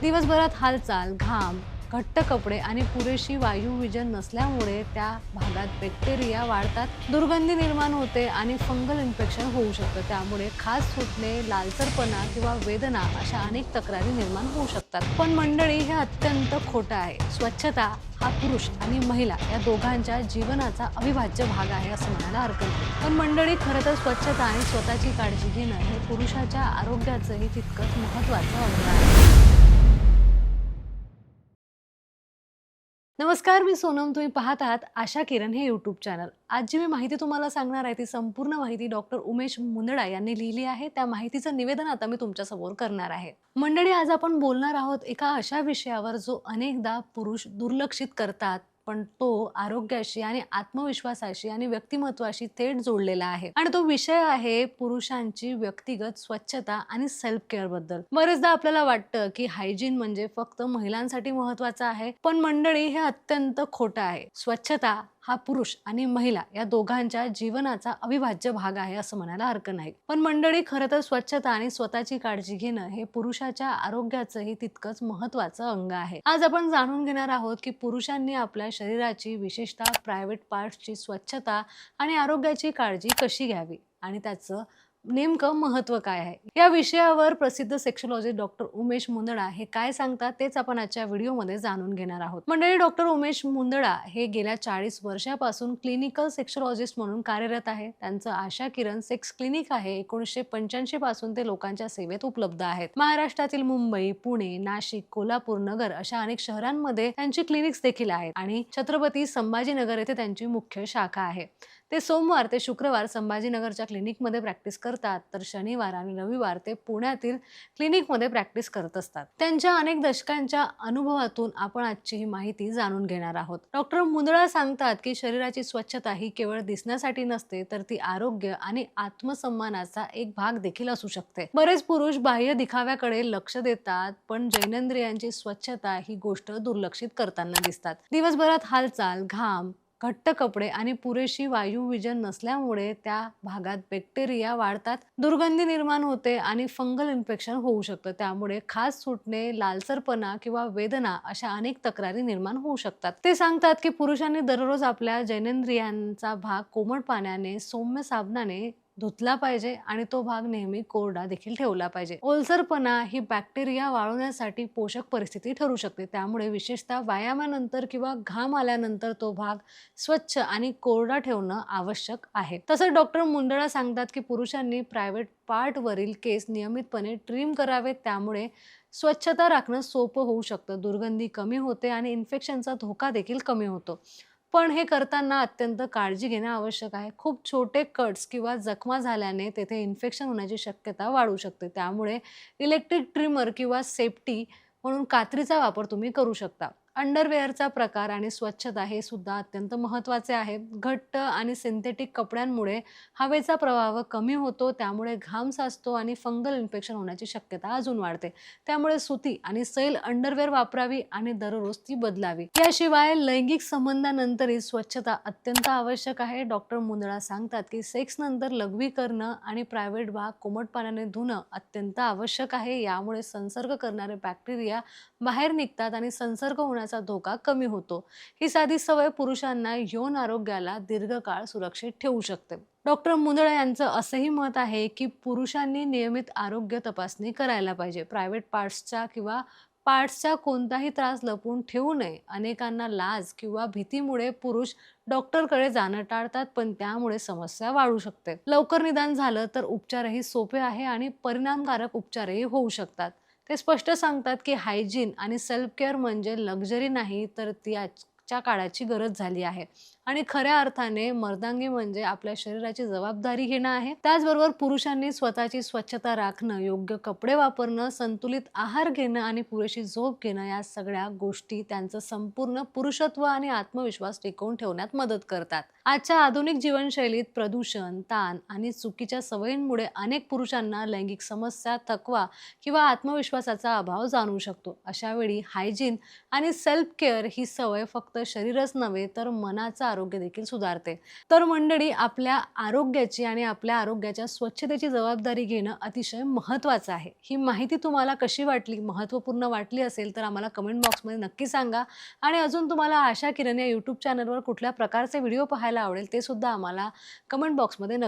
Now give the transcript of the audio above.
दिवसभरात हालचाल घाम घट्ट कपडे आणि पुरेशी वायू विजन नसल्यामुळे त्या भागात बॅक्टेरिया वाढतात दुर्गंधी निर्माण होते आणि फंगल इन्फेक्शन होऊ शकतं. त्यामुळे खास सुटणे लालसरपणा किंवा वेदना अशा अनेक तक्रारी निर्माण होऊ शकतात. पण मंडळी हे अत्यंत खोटं आहे. स्वच्छता हा पुरुष आणि महिला या दोघांच्या जीवनाचा अविभाज्य भाग आहे असं म्हणायला हरकत नाही. पण मंडळी खरं तर स्वच्छता आणि स्वतःची काळजी घेणं हे पुरुषाच्या आरोग्याचंही तितकंच महत्त्वाचं अंग आहे. नमस्कार मी सोनम. तुम्ही पाहत आहात आशा किरण हे यूट्यूब चॅनल आज जी मी माहिती तुम्हाला सांगणार आहे ती संपूर्ण माहिती डॉक्टर उमेश मुंदडा यांनी लिहिली आहे. त्या माहितीचं निवेदन आता मी तुमच्यासमोर करणार आहे. मंडळी आज आपण बोलणार आहोत एका अशा विषयावर जो अनेकदा पुरुष दुर्लक्षित करतात पण तो आरोग्याशी आणि आत्मविश्वासाशी आणि व्यक्तिमत्वाशी थेट जोडलेला आहे. आणि तो विषय आहे पुरुषांची व्यक्तिगत स्वच्छता आणि सेल्फ केअरबद्दल. बरेचदा आपल्याला वाटतं की हायजीन म्हणजे फक्त महिलांसाठी महत्वाचं आहे पण मंडळी हे अत्यंत खोटं आहे. स्वच्छता हा पुरुष आणि महिला या दोघांच्या जीवनाचा अविभाज्य भाग आहे असं म्हणायला हरकत नाही. पण मंडळी खरं तर स्वच्छता आणि स्वतःची काळजी घेणं हे पुरुषाच्या आरोग्याचंही तितकंच महत्वाचं अंग आहे. आज आपण जाणून घेणार आहोत की पुरुषांनी आपल्या शरीराची विशेषतः प्रायव्हेट पार्ट्सची स्वच्छता आणि आरोग्याची काळजी कशी घ्यावी आणि त्याचं नेमकं महत्त्व काय आहे? या विषयावर प्रसिद्ध सेक्शोलॉजिस्ट डॉक्टर उमेश मुंदडा हे काय सांगतात तेच आपण आजच्या व्हिडिओमध्ये जाणून घेणार आहोत. मंडळी डॉक्टर उमेश मुंदडा हे गेल्या चाळीस वर्षापासून क्लिनिकल सेक्शोलॉजिस्ट म्हणून कार्यरत आहे. त्यांचं आशा किरण सेक्स क्लिनिक आहे. एकोणीसशे पंच्याऐंशी पासून ते लोकांच्या सेवेत उपलब्ध आहेत. महाराष्ट्रातील मुंबई पुणे नाशिक कोल्हापूर नगर अशा अनेक शहरांमध्ये त्यांची क्लिनिक्स देखील आहेत आणि छत्रपती संभाजीनगर येथे त्यांची मुख्य शाखा आहे. ते सोमवार ते शुक्रवार संभाजीनगरच्या क्लिनिकमध्ये प्रॅक्टिस करतात. तर शनिवार आणि रविवार ते पुण्यातील क्लिनिकमध्ये प्रॅक्टिस करत असतात. त्यांच्या अनेक दशकांच्या अनुभवातून आपण आजची ही माहिती जाणून घेणार आहोत. डॉक्टर मुंदळा सांगतात की शरीराची स्वच्छता ही केवळ दिसण्यासाठी नसते तर ती आरोग्य आणि आत्मसन्मानाचा एक भाग देखील असू शकते. बरेच पुरुष बाह्य दिखाव्याकडे लक्ष देतात पण जैनेंद्रियांची स्वच्छता ही गोष्ट दुर्लक्षित करताना दिसतात. दिवसभरात हालचाल घाम घट्ट कपडे आणि पुरेशी वायू विजन नसल्यामुळे त्या भागात बॅक्टेरिया वाढतात दुर्गंधी निर्माण होते आणि फंगल इन्फेक्शन होऊ शकतं. त्यामुळे खास सुटणे लालसरपणा किंवा वेदना अशा अनेक तक्रारी निर्माण होऊ शकतात. ते सांगतात की पुरुषांनी दररोज आपल्या जैनेंद्रियांचा भाग कोमट पाण्याने सौम्य साबणाने धुतला पाहिजे आणि तो भाग नेहमी कोरडा देखील ठेवला पाहिजे. ओलसरपणा ही बॅक्टेरिया वाळवण्यासाठी पोषक परिस्थिती ठरू शकते. त्यामुळे विशेषतः व्यायामानंतर किंवा घाम आल्यानंतर तो भाग स्वच्छ आणि कोरडा ठेवणं आवश्यक आहे. तसंच डॉक्टर मुंदळा सांगतात की पुरुषांनी प्रायव्हेट पार्टवरील केस नियमितपणे ट्रिम करावेत. त्यामुळे स्वच्छता राखणं सोपं होऊ शकतं. दुर्गंधी कमी होते आणि इन्फेक्शनचा धोका देखील कमी होतो. पण हे करताना अत्यंत काळजी घेणं आवश्यक आहे. खूप छोटे कट्स किंवा जखमा झाल्याने तेथे इन्फेक्शन होण्याची शक्यता वाढू शकते. त्यामुळे इलेक्ट्रिक ट्रिमर किंवा सेफ्टी म्हणून कात्रीचा वापर तुम्ही करू शकता. अंडरवेअरचा प्रकार आणि स्वच्छता हे सुद्धा अत्यंत महत्त्वाचे आहे घट्ट आणि सिंथेटिक कपड्यांमुळे हवेचा प्रवाह कमी होतो त्यामुळे घाम साचतो आणि फंगल इन्फेक्शन होण्याची शक्यता अजून वाढते. त्यामुळे सुती आणि सैल अंडरवेअर वापरावी आणि दररोज ती बदलावी. याशिवाय लैंगिक संबंधानंतरही स्वच्छता अत्यंत आवश्यक आहे. डॉक्टर मुंदळा सांगतात की सेक्स नंतर लघवी करणं आणि प्रायव्हेट भाग कोमट पाण्याने धुणं अत्यंत आवश्यक आहे. यामुळे संसर्ग करणारे बॅक्टेरिया बाहेर निघतात आणि संसर्ग होण्याचा धोका कमी होतो. ही साधी सवय पुरुषांना यौन आरोग्याला दीर्घकाळ सुरक्षित ठेवू शकते. डॉक्टर मुंदळा यांचं असंही मत आहे की पुरुषांनी नियमित आरोग्य तपासणी करायला पाहिजे. प्रायव्हेट पार्ट्सच्या किंवा पार्ट्सचा कोणताही त्रास लपवून ठेवू नये. अनेकांना लाज किंवा भीतीमुळे पुरुष डॉक्टरकडे जाणं टाळतात पण त्यामुळे समस्या वाढू शकते. लवकर निदान झालं तर उपचारही सोपे आहे आणि परिणामकारक उपचारही होऊ शकतात. ते स्पष्ट सांगतात की हायजीन आणि सेल्फ केअर म्हणजे लक्झरी नाही तर ती आजच्या काळाची गरज झाली आहे. आणि खऱ्या अर्थाने मर्दांगी म्हणजे आपल्या शरीराची जबाबदारी घेणं आहे. त्याचबरोबर पुरुषांनी स्वतःची स्वच्छता राखणं योग्य कपडे वापरणं संतुलित आहार घेणं आणि पुरेशी झोप घेणं या सगळ्या गोष्टी त्यांचं संपूर्ण पुरुषत्व आणि आत्मविश्वास टिकवून ठेवण्यात मदत करतात. आजच्या आधुनिक जीवनशैलीत प्रदूषण ताण आणि चुकीच्या सवयींमुळे अनेक पुरुषांना लैंगिक समस्या थकवा किंवा आत्मविश्वासाचा अभाव जाणवू शकतो. अशावेळी हायजीन आणि सेल्फ केअर ही सवय फक्त शरीरच नव्हे तर मनाचा आरोग्य देखील सुधारते. तर मंडळी आपल्या आरोग्याची आणि आपल्या आरोग्याच्या स्वच्छतेची जबाबदारी घेणं अतिशय महत्त्वाचं आहे. ही माहिती तुम्हाला कशी वाटली महत्त्वपूर्ण वाटली असेल तर आम्हाला कमेंट बॉक्समध्ये नक्की सांगा. आणि अजून तुम्हाला आशा किरण या यूट्यूब चॅनलवर कुठल्या प्रकारचे व्हिडिओ पाहायला आवडेल ते सुद्धा आम्हाला कमेंट बॉक्समध्ये नक्की